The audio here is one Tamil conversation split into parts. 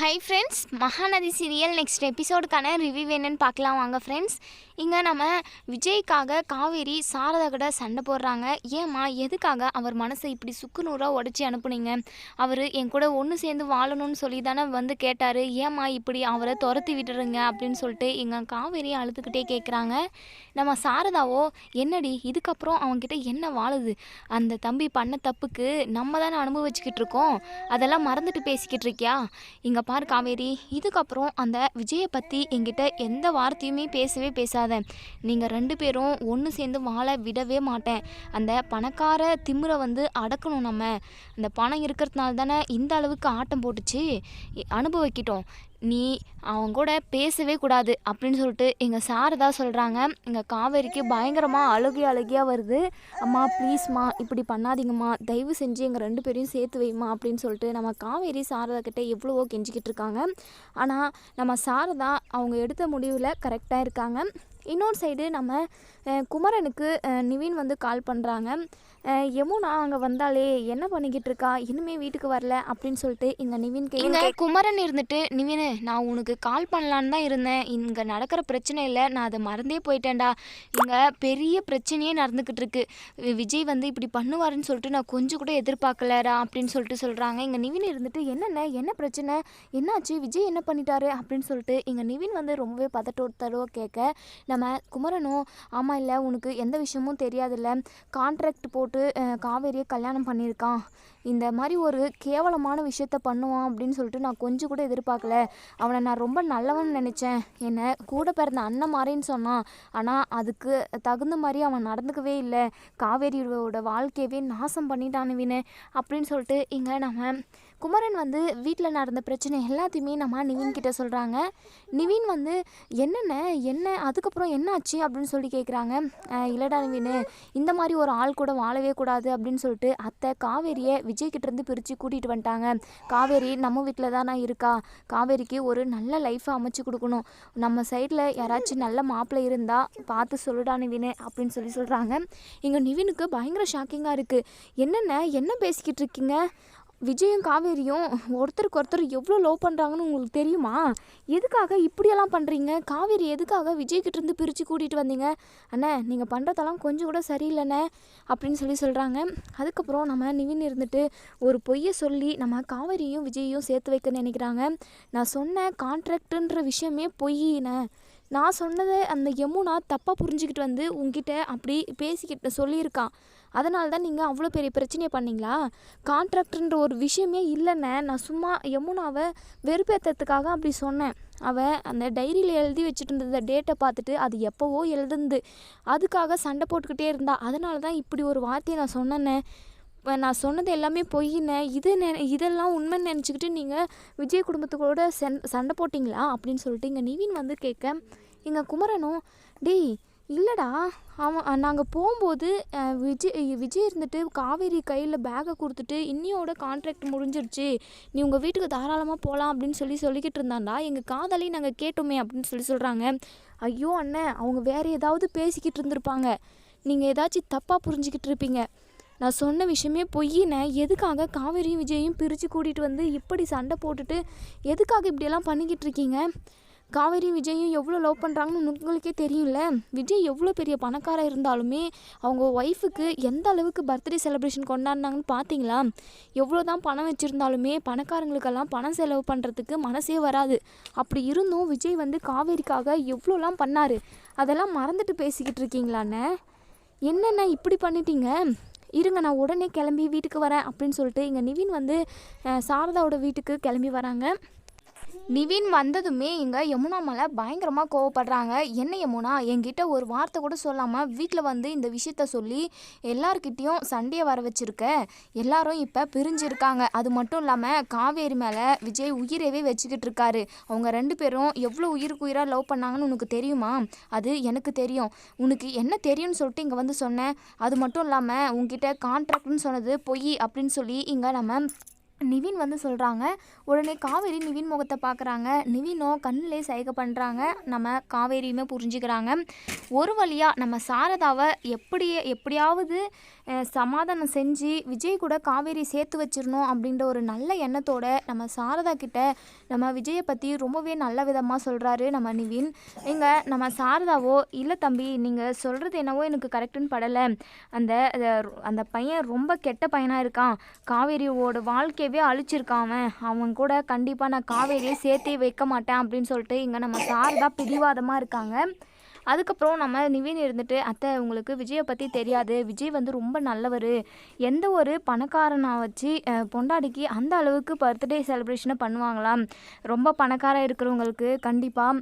Hi friends Mahanadi serial next எபிசோடுக்கான review என்னன்னு பார்க்கலாம். வாங்க ஃப்ரெண்ட்ஸ் இங்கே நம்ம விஜய்க்காக காவேரி சாரதா கூட சண்டை போடுறாங்க. ஏம்மா எதுக்காக அவர் மனசை இப்படி சுக்குநூறாக உடச்சி அனுப்புனீங்க? அவர் என் கூட ஒன்று சேர்ந்து வாழணும்னு சொல்லி தானே வந்து கேட்டார். ஏம்மா இப்படி அவரை துரத்தி விட்டுருங்க அப்படின்னு சொல்லிட்டு எங்கள் காவேரி அழுதுகிட்டே கேட்குறாங்க நம்ம சாரதாவோ என்னடி இதுக்கப்புறம் அவங்கக்கிட்ட என்ன வாழுது? அந்த தம்பி பண்ண தப்புக்கு நம்ம தானே அனுபவிச்சுக்கிட்டு இருக்கோம். அதெல்லாம் மறந்துட்டு பேசிக்கிட்டு இருக்கியா? இங்கே பாரு காவேரி இதுக்கப்புறம் அந்த விஜயை பற்றி எங்கிட்ட எந்த வார்த்தையுமே பேசவே பேசாத. நீங்கள் ரெண்டு பேரும் ஒன்று சேர்ந்து வாழ விடவே மாட்டேன். அந்த பணக்கார திமிரை வந்து அடக்கணும் நம்ம. அந்த பணம் இருக்கிறதுனால தானே இந்த அளவுக்கு ஆட்டம் போட்டுச்சு? அனுபவிக்கிட்டோம். நீ அவங்க கூட பேசவே கூடாது அப்படின்னு சொல்லிட்டு எங்கள் சாரதா சொல்கிறாங்க எங்கள் காவேரிக்கு பயங்கரமாக அழுகி அழுகியாக வருது. அம்மா ப்ளீஸ்மா இப்படி பண்ணாதீங்கம்மா. தயவு செஞ்சு எங்கள் ரெண்டு பேரையும் சேர்த்து வைம்மா அப்படின்னு சொல்லிட்டு நம்ம காவேரி சாரதா கிட்டே எவ்வளவோ கெஞ்சிக்கிட்டு இருக்காங்க. ஆனால் நம்ம சாரதா அவங்க எடுத்த முடிவில் கரெக்டாக இருக்காங்க. இன்னொரு சைடு நம்ம குமரனுக்கு நிவின் வந்து கால் பண்ணுறாங்க யமுனா அங்கே வந்தாலே என்ன பண்ணிக்கிட்டு இருக்கா? இனிமே வீட்டுக்கு வரல அப்படின்னு சொல்லிட்டு இங்கே நிவின் இங்கே குமரன் இருந்துட்டு நிவின் நான் உனக்கு கால் பண்ணலான்னு தான் இருந்தேன். இங்கே நடக்கிற பிரச்சனை இல்லை. நான் அதை மறந்தே போயிட்டேன்டா. இங்கே பெரிய பிரச்சனையே நடந்துக்கிட்டு இருக்கு. விஜய் வந்து இப்படி பண்ணுவாருன்னு சொல்லிட்டு நான் கொஞ்சம் கூட எதிர்பார்க்கலடா அப்படின்னு சொல்லிட்டு சொல்கிறாங்க இங்கே நிவின் இருந்துட்டு என்னென்ன என்ன பிரச்சனை? என்னாச்சு? விஜய் என்ன பண்ணிட்டாரு? அப்படின்னு சொல்லிட்டு இங்கே நிவின் வந்து ரொம்பவே பதட்டோத்தரோ கேட்க நம்ம குமரனும் ஆமாம் இல்லை உனக்கு எந்த விஷயமும் தெரியாதுல்ல? கான்ட்ராக்ட் போட்டு காவேரியை கல்யாணம் பண்ணியிருக்கான். இந்த மாதிரி ஒரு கேவலமான விஷயத்த பண்ணுவான் அப்படின்னு சொல்லிட்டு நான் கொஞ்சம் கூட எதிர்பார்க்கல. அவனை நான் ரொம்ப நல்லவன் நினச்சேன். என்னை கூட பிறந்த அண்ணன் மாதிரின்னு சொன்னான். ஆனால் அதுக்கு தகுந்த மாதிரி அவன் நடந்துக்கவே இல்லை. காவேரியோட வாழ்க்கையவே நாசம் பண்ணிட்டான் நிவின் அப்படின்னு சொல்லிட்டு இங்கே நம்ம குமரன் வந்து வீட்டில் நடந்த பிரச்சனை எல்லாத்தையுமே நம்ம நிவின் கிட்ட சொல்கிறாங்க நிவின் வந்து என்னென்ன? என்ன? அதுக்கப்புறம் என்னாச்சு? அப்படின்னு சொல்லி கேட்குறாங்க இல்லடா நிவின். இந்த மாதிரி ஒரு ஆள் கூட வாழவே கூடாது அப்படின்னு சொல்லிட்டு அத்தை காவேரியை விஜய் கிட்ட இருந்து பிரித்து கூட்டிகிட்டு வந்துட்டாங்க. காவேரி நம்ம வீட்டில் தானே இருக்கா? காவேரிக்கு ஒரு நல்ல லைஃப்பை அமைச்சு கொடுக்கணும். நம்ம சைடில் யாராச்சும் நல்ல மாப்பிள்ளை இருந்தால் பார்த்து சொல்லுடா நிவின் அப்படின்னு சொல்லி சொல்கிறாங்க இங்கே நிவினுக்கு பயங்கர ஷாக்கிங்காக இருக்குது என்னென்ன? என்ன பேசிக்கிட்டு இருக்கீங்க? விஜயும் காவேரியும் ஒருத்தருக்கு ஒருத்தர் எவ்வளோ லவ் பண்ணுறாங்கன்னு உங்களுக்கு தெரியுமா? எதுக்காக இப்படியெல்லாம் பண்ணுறீங்க காவேரி எதுக்காக விஜய் பிரித்து கூட்டிகிட்டு வந்தீங்க? அண்ணே நீங்கள் பண்ணுறதெல்லாம் கொஞ்சம் கூட சரியில்லைண்ணே அப்படின்னு சொல்லி சொல்கிறாங்க அதுக்கப்புறம் நம்ம நிவின் இருந்துட்டு ஒரு பொய்யை சொல்லி நம்ம காவேரியும் விஜயையும் சேர்த்து வைக்க நினைக்கிறாங்க. நான் சொன்ன கான்ட்ராக்டுன்ற விஷயமே பொய்யினேன் நான் சொன்னதை அந்த யமுனா தப்பாக புரிஞ்சுக்கிட்டு வந்து உங்ககிட்ட அப்படி பேசிக்கிட்டு சொல்லியிருக்கான் அதனால தான் நீங்கள் அவ்வளோ பெரிய பிரச்சனையை பண்ணீங்களா? கான்ட்ராக்டர்ன்ற ஒரு விஷயமே இல்லைண்ணே. நான் சும்மா யமுனாவை வெறுப்பேற்றுறதுக்காக அப்படி சொன்னேன். அவள் அந்த டைரியில் எழுதி வச்சுட்டு இருந்த டேட்டை பார்த்துட்டு அது எப்போவோ எழுதுந்து அதுக்காக சண்டை போட்டுக்கிட்டே இருந்தா. அதனால தான் இப்படி ஒரு வார்த்தையை நான் சொன்னேன்னே இப்போ நான் சொன்னது எல்லாமே பொய்யினே இது நெ இதெல்லாம் உண்மைன்னு நினச்சிக்கிட்டு நீங்கள் விஜய் குடும்பத்துக்கூட சென் சண்டை போட்டிங்களா? அப்படின்னு சொல்லிட்டு இங்கே நிவின் வந்து கேட்க இங்கே குமரனும் டேய் இல்லைடா. அவன் நாங்கள் போகும்போது விஜய் விஜய் இருந்துட்டு காவேரி கையில் பேக்கை கொடுத்துட்டு இன்னியோட கான்ட்ராக்ட் முடிஞ்சிருச்சு. நீ உங்கள் வீட்டுக்கு தாராளமாக போகலாம் அப்படின்னு சொல்லி சொல்லிக்கிட்டு இருந்தாண்டா. எங்கள் காதலையும் நாங்கள் கேட்டோமே அப்படின்னு சொல்லி சொல்கிறாங்க ஐயோ அண்ணன் அவங்க வேறு ஏதாவது பேசிக்கிட்டு இருந்திருப்பாங்க. நீங்கள் ஏதாச்சும் தப்பாக புரிஞ்சுக்கிட்டு இருப்பீங்க. நான் சொன்ன விஷயமே பொய்யினே. எதுக்காக காவேரியும் விஜயையும் பிரித்து கூட்டிகிட்டு வந்து இப்படி சண்டை போட்டுட்டு எதுக்காக இப்படியெல்லாம் பண்ணிக்கிட்டு இருக்கீங்க? காவேரி விஜயும் எவ்வளோ லவ் பண்ணுறாங்கன்னு உங்களுக்கே தெரியும்ல? விஜய் எவ்வளோ பெரிய பணக்காரர் இருந்தாலுமே அவங்க ஒய்ஃபுக்கு எந்த அளவுக்கு பர்த்டே செலிப்ரேஷன் கொண்டாடினாங்கன்னு பார்த்தீங்களா எவ்வளோ தான் பணம் வச்சுருந்தாலுமே பணக்காரங்களுக்கெல்லாம் பணம் செலவு பண்ணுறதுக்கு மனசே வராது. அப்படி இருந்தும் விஜய் வந்து காவேரிக்காக எவ்வளோலாம் பண்ணார்? அதெல்லாம் மறந்துட்டு பேசிக்கிட்டு இருக்கீங்களாண்ணே என்னண்ணே இப்படி பண்ணிட்டீங்க? இருங்க நான் உடனே கிளம்பி வீட்டுக்கு வரேன் அப்படின்னு சொல்லிட்டு இங்கே நிவின் வந்து சாரதாவோட வீட்டுக்கு கிளம்பி வராங்க. நிவின் வந்ததுமே இங்கே யமுனா மேலே பயங்கரமாக கோவப்படுறாங்க. என்ன யமுனா? என்கிட்ட ஒரு வார்த்தை கூட சொல்லாமல் வீட்டில் வந்து இந்த விஷயத்த சொல்லி எல்லார்கிட்டேயும் சண்டையை வர வச்சுருக்க. எல்லாரும் இப்போ பிரிஞ்சிருக்காங்க. அது மட்டும் இல்லாமல் காவேரி மேலே விஜய் உயிரவே வச்சுக்கிட்டு இருக்காரு. அவங்க ரெண்டு பேரும் எவ்வளோ உயிருக்கு உயிராக லவ் பண்ணாங்கன்னு உனக்கு தெரியுமா? அது எனக்கு தெரியும். உனக்கு என்ன தெரியும்னு சொல்லிட்டு இங்கே வந்து சொன்னேன். அது மட்டும் இல்லாமல் உங்ககிட்ட கான்ட்ராக்ட்னு சொன்னது பொய் அப்படின்னு சொல்லி இங்கே நம்ம நிவின் வந்து சொல்கிறாங்க உடனே காவேரி நிவின் முகத்தை பார்க்குறாங்க நிவினோ கண்ணிலே சைகை பண்ணுறாங்க நம்ம காவேரியுமே புரிஞ்சுக்கிறாங்க. ஒரு வழியாக நம்ம சாரதாவை எப்படி எப்படியாவது சமாதானம் செஞ்சு விஜய் கூட காவேரி சேர்த்து வச்சிடணும் அப்படின்ற ஒரு நல்ல எண்ணத்தோட நம்ம சாரதா கிட்ட நம்ம விஜயை பற்றி ரொம்பவே நல்ல விதமாக சொல்கிறாரு நம்ம நிவின். இங்கே நம்ம சாரதாவோ இல்லை தம்பி நீங்கள் சொல்கிறது என்னவோ எனக்கு கரெக்டுன்னு படலை. அந்த அந்த பையன் ரொம்ப கெட்ட பையனாக இருக்கான். காவேரியோட வாழ்க்கை காவேரியவே அழிச்சிருக்கான் அவன். அவன் கூட கண்டிப்பாக நான் காவேரியை சேர்த்தே வைக்க மாட்டேன் அப்படின்னு சொல்லிட்டு இங்கே நம்ம சார் தான் பிடிவாதமாக இருக்காங்க. அதுக்கப்புறம் நம்ம நிவின் இருந்துட்டு அத்தை உங்களுக்கு விஜயை பற்றி தெரியாது. விஜய் வந்து ரொம்ப நல்லவர். எந்த ஒரு பணக்காரனை வச்சு பொண்டாடிக்கு அந்த அளவுக்கு பர்த்டே செலிப்ரேஷனை பண்ணுவாங்களாம். ரொம்ப பணக்காராக இருக்கிறவங்களுக்கு கண்டிப்பாக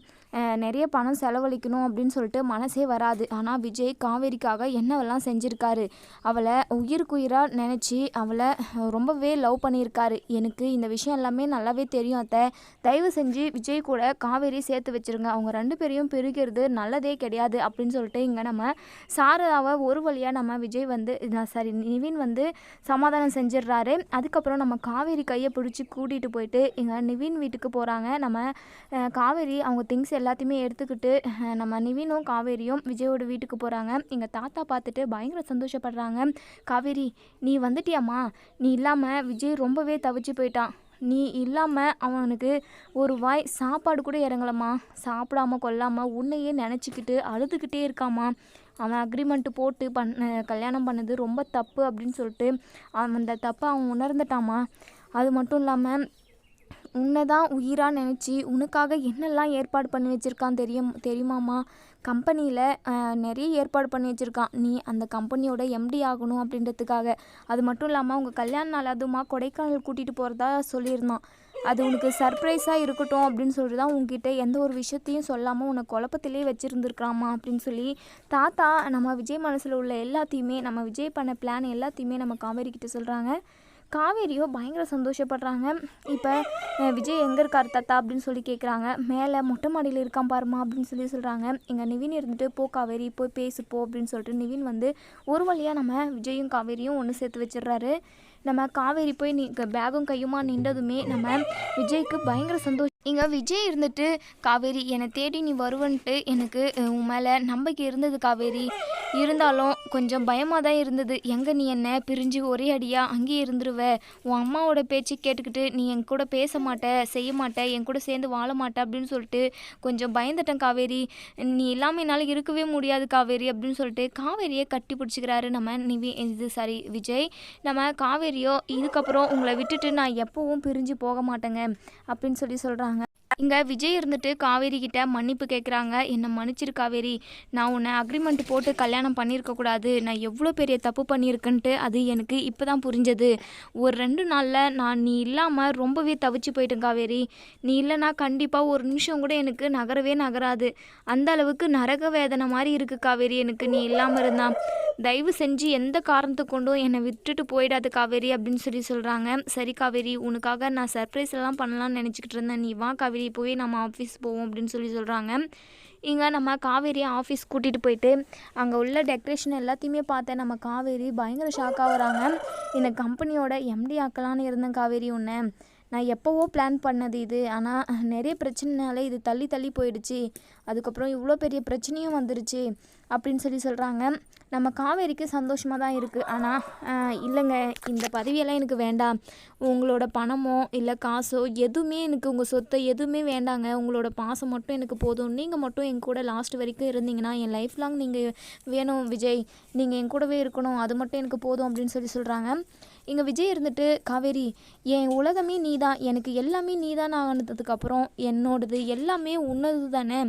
நிறைய பணம் செலவழிக்கணும் அப்படின்னு சொல்லிட்டு மனசே வராது. ஆனால் விஜய் காவேரிக்காக என்னவெல்லாம் செஞ்சுருக்காரு? அவளை உயிருக்குயிராக நினச்சி அவளை ரொம்பவே லவ் பண்ணியிருக்காரு. எனக்கு இந்த விஷயம் எல்லாமே நல்லாவே தெரியும் அத்தை. தயவு செஞ்சு விஜய் கூட காவேரி சேர்த்து வச்சிருங்க. அவங்க ரெண்டு பேரையும் பிரிக்கிறது நல்லதே கிடையாது அப்படின்னு சொல்லிட்டு இங்கே நம்ம சாரதாவை ஒரு வழியாக நம்ம விஜய் வந்து நான் சாரி நிவின் வந்து சமாதானம் செஞ்சிடுறாரு. அதுக்கப்புறம் நம்ம காவேரி கையை பிடிச்சி கூட்டிகிட்டு போயிட்டு இங்கே நிவின் வீட்டுக்கு போகிறாங்க நம்ம காவேரி அவங்க திங்ஸ் எல்லாத்தையுமே எடுத்துக்கிட்டு நம்ம நிவினும் காவேரியும் விஜயோட வீட்டுக்கு போகிறாங்க எங்கள் தாத்தா பார்த்துட்டு பயங்கர சந்தோஷப்படுறாங்க. காவேரி நீ வந்துட்டியாம்மா? நீ இல்லாமல் விஜய் ரொம்பவே தவிச்சு போயிட்டான். நீ இல்லாமல் அவனுக்கு ஒரு வாய் சாப்பாடு கூட இறங்கலம்மா. சாப்பிடாம கொல்லாமல் உன்னையே நினச்சிக்கிட்டு அழுதுகிட்டே இருக்காம்மா. அவன் அக்ரிமெண்ட் போட்டு பண்ண கல்யாணம் பண்ணது ரொம்ப தப்பு அப்படின்னு சொல்லிட்டு அவன் அந்த தப்பை அவன் உணர்ந்துட்டாம்மா. அது மட்டும் இல்லாமல் உன்னை தான் உயிராக நினச்சி உனக்காக என்னெல்லாம் ஏற்பாடு பண்ணி வச்சுருக்கான் தெரியும் தெரியுமாம்மா? கம்பெனியில் நிறைய ஏற்பாடு பண்ணி வச்சுருக்கான். நீ அந்த கம்பெனியோட எம்டி ஆகணும் அப்படின்றதுக்காக. அது மட்டும் இல்லாமல் உங்கள் கல்யாண நாள் அதுமா கொடைக்கானல் கூட்டிகிட்டு போகிறதா சொல்லியிருந்தான். அது உனக்கு சர்ப்ரைஸாக இருக்கட்டும் அப்படின்னு சொல்லிட்டு தான் உங்ககிட்ட எந்த ஒரு விஷயத்தையும் சொல்லாமல் உன்னை குழப்பத்திலே வச்சுருந்துருக்காமா அப்படின்னு சொல்லி தாத்தா நம்ம விஜய் மனசில் உள்ள எல்லாத்தையுமே நம்ம விஜய் பண்ண பிளான் எல்லாத்தையுமே நம்ம காவேரிக்கிட்ட சொல்கிறாங்க காவேரியோ பயங்கர சந்தோஷப்படுறாங்க. இப்போ விஜய் எங்கே இருக்கார் தாத்தா? அப்படின்னு சொல்லி கேட்குறாங்க மேலே மொட்டை மாடியில் இருக்கான் பாருமா அப்படின்னு சொல்லி சொல்கிறாங்க எங்கள் நிவின் இருந்துட்டு போ காவேரி போய் பேசு போ அப்படின்னு சொல்லிட்டு நிவின் வந்து ஒரு வழியாக நம்ம விஜயும் காவேரியும் ஒன்று சேர்த்து வச்சிடுறாரு. நம்ம காவேரி போய் நீ பேகும் கையுமா நின்றதுமே நம்ம விஜய்க்கு பயங்கர சந்தோஷம். இங்கே விஜய் இருந்துட்டு காவேரி என்னை தேடி நீ வருவன்ட்டு எனக்கு உன் மேலே நம்பிக்கை இருந்தது காவேரி. இருந்தாலும் கொஞ்சம் பயமாக தான் இருந்தது. எங்கே நீ என்ன பிரிஞ்சு ஒரே அடியாக அங்கேயே இருந்துருவ. உன் அம்மாவோட பேச்சு கேட்டுக்கிட்டு நீ என் கூட பேச மாட்ட செய்ய மாட்ட என் கூட சேர்ந்து வாழ மாட்ட அப்படின்னு சொல்லிட்டு கொஞ்சம் பயந்துட்டேன் காவேரி. நீ இல்லாமல் என்னால் இருக்கவே முடியாது காவேரி அப்படின்னு சொல்லிட்டு காவேரியை கட்டி பிடிச்சிக்கிறாரு நம்ம நிவி இது சாரி விஜய். நம்ம காவேரியோ இதுக்கப்புறம் உங்களை விட்டுட்டு நான் எப்பவும் பிரிஞ்சு போக மாட்டேங்க அப்படின்னு சொல்லி சொல்கிறாங்க இங்கே விஜய் இருந்துட்டு காவேரி கிட்ட மன்னிப்பு கேட்குறாங்க என்னை மன்னிச்சிரு காவேரி. நான் உன்னை அக்ரிமெண்ட் போட்டு கல்யாணம் பண்ணியிருக்க கூடாது. நான் எவ்வளோ பெரிய தப்பு பண்ணியிருக்கேன்ட்டு அது எனக்கு இப்போ தான் புரிஞ்சது. ஒரு ரெண்டு நாளில் நான் நீ இல்லாமல் ரொம்பவே தவிச்சு போயிட்டேன் காவேரி. நீ இல்லைன்னா கண்டிப்பாக ஒரு நிமிஷம் கூட எனக்கு நகரவே நகராது. அந்த அளவுக்கு நரக வேதனை மாதிரி இருக்குது காவேரி எனக்கு. நீ இல்லாமல் இருந்தா தயவு செஞ்சு எந்த காரணத்தை கொண்டும் என்னை விட்டுட்டு போயிடாது காவேரி அப்படின்னு சொல்லி சொல்கிறாங்க சரி காவேரி உனக்காக நான் சர்ப்ரைஸ் எல்லாம் பண்ணலாம்னு நினச்சிக்கிட்டு இருந்தேன். நீ வா காவேரி போய் நம்ம ஆஃபீஸ் போவோம் அப்படின்னு சொல்லி சொல்கிறாங்க இங்கே நம்ம காவேரியை ஆஃபீஸ் கூட்டிகிட்டு போயிட்டு அங்கே உள்ள டெக்கரேஷன் எல்லாத்தையுமே பார்த்தேன் நம்ம காவேரி பயங்கர ஷாக்காக வராங்க. இந்த கம்பெனியோட எம்டி ஆக்கலான்னு இருந்தேன் காவேரி ஒன்று நான் எப்போவோ பிளான் பண்ணது இது. ஆனால் நிறைய பிரச்சனைனால இது தள்ளி தள்ளி போயிடுச்சு. அதுக்கப்புறம் இவ்வளோ பெரிய பிரச்சனையும் வந்துருச்சு. அப்படின்னு சொல்லி சொல்கிறாங்க நம்ம காவேரிக்கு சந்தோஷமாக தான் இருக்குது ஆனால் இல்லைங்க இந்த பதவியெல்லாம் எனக்கு வேண்டாம். உங்களோட பணமோ இல்லை காசோ எதுவுமே எனக்கு உங்கள் சொத்தை எதுவுமே வேண்டாங்க. உங்களோட பாசம் மட்டும் எனக்கு போதும். நீங்கள் மட்டும் என் கூட லாஸ்ட் வரைக்கும் இருந்தீங்கன்னா என் லைஃப் லாங் நீங்கள் வேணும் விஜய். நீங்கள் என் கூடவே இருக்கணும். அது மட்டும் எனக்கு போதும் அப்படின்னு சொல்லி சொல்கிறாங்க இங்கே விஜய் இருந்துட்டு காவேரி என் உலகமே நீ தான் எனக்கு எல்லாமே நீ தான் ஆனதுக்கப்புறம் என்னோடது எல்லாமே உன்னது தானே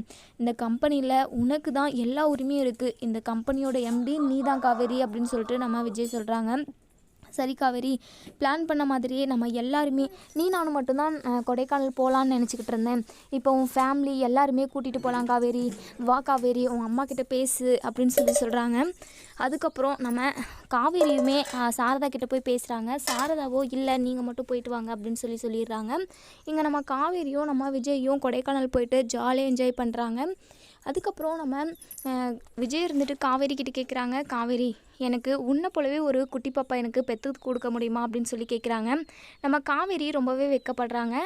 இந்த கம்பெனியில் உனக்கு தான் எல்லா உரிமையும் இருக்குது இந்த கம்பெனியோட எம்டி நீ தான் காவேரி அப்படின்னு சொல்லிட்டு நம்ம விஜய் சொல்கிறாங்க சரி காவேரி பிளான் பண்ண மாதிரியே நம்ம எல்லாருமே நீ நானும் மட்டும்தான் கொடைக்கானல் போகலான்னு நினச்சிக்கிட்டு இருந்தேன். இப்போ உன் ஃபேமிலி எல்லாருமே கூட்டிகிட்டு போகலாம் காவேரி. வா காவேரி உன் அம்மா கிட்ட பேசு அப்படின்னு சொல்லி சொல்கிறாங்க அதுக்கப்புறம் நம்ம காவேரியுமே சாரதா கிட்ட போய் பேசுகிறாங்க சாரதாவோ இல்லை நீங்கள் மட்டும் போயிட்டு வாங்க அப்படின்னு சொல்லி சொல்லிடுறாங்க. இங்கே நம்ம காவேரியும் நம்ம விஜயும் கொடைக்கானல் போயிட்டு ஜாலியாக என்ஜாய் பண்ணுறாங்க அதுக்கப்புறம் நம்ம விஜய் இருந்துட்டு காவேரி கிட்ட கேட்குறாங்க காவேரி எனக்கு உன்னை போலவே ஒரு குட்டி பாப்பா எனக்கு பெற்று கொடுக்க முடியுமா அப்படின்னு சொல்லி கேட்குறாங்க நம்ம காவேரி ரொம்பவே வைக்கப்படுறாங்க.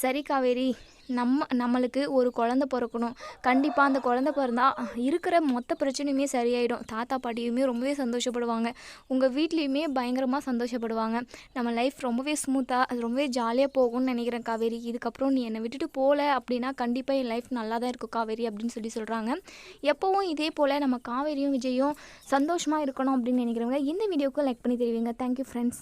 சரி காவேரி நம்ம நம்மளுக்கு ஒரு குழந்த பிறக்கணும். கண்டிப்பாக அந்த குழந்த பிறந்தா இருக்கிற மொத்த பிரச்சனையுமே சரியாயிடும். தாத்தா பாட்டியுமே ரொம்பவே சந்தோஷப்படுவாங்க. உங்கள் வீட்லேயுமே பயங்கரமாக சந்தோஷப்படுவாங்க. நம்ம லைஃப் ரொம்பவே ஸ்மூத்தாக அது ரொம்பவே ஜாலியாக போகும்னு நினைக்கிறேன் காவேரி. இதுக்கப்புறம் நீ என்னை விட்டுட்டு போகல அப்படின்னா கண்டிப்பாக என் லைஃப் நல்லா தான் இருக்கும் காவேரி அப்படின்னு சொல்லி சொல்கிறாங்க எப்போவும் இதே போல் நம்ம காவேரியும் விஜயும் சந்தோஷமாக இருக்கணும் அப்படின்னு நினைக்கிறவங்க இந்த வீடியோக்கு லைக் பண்ணி தெரிவிங்க. Thank you friends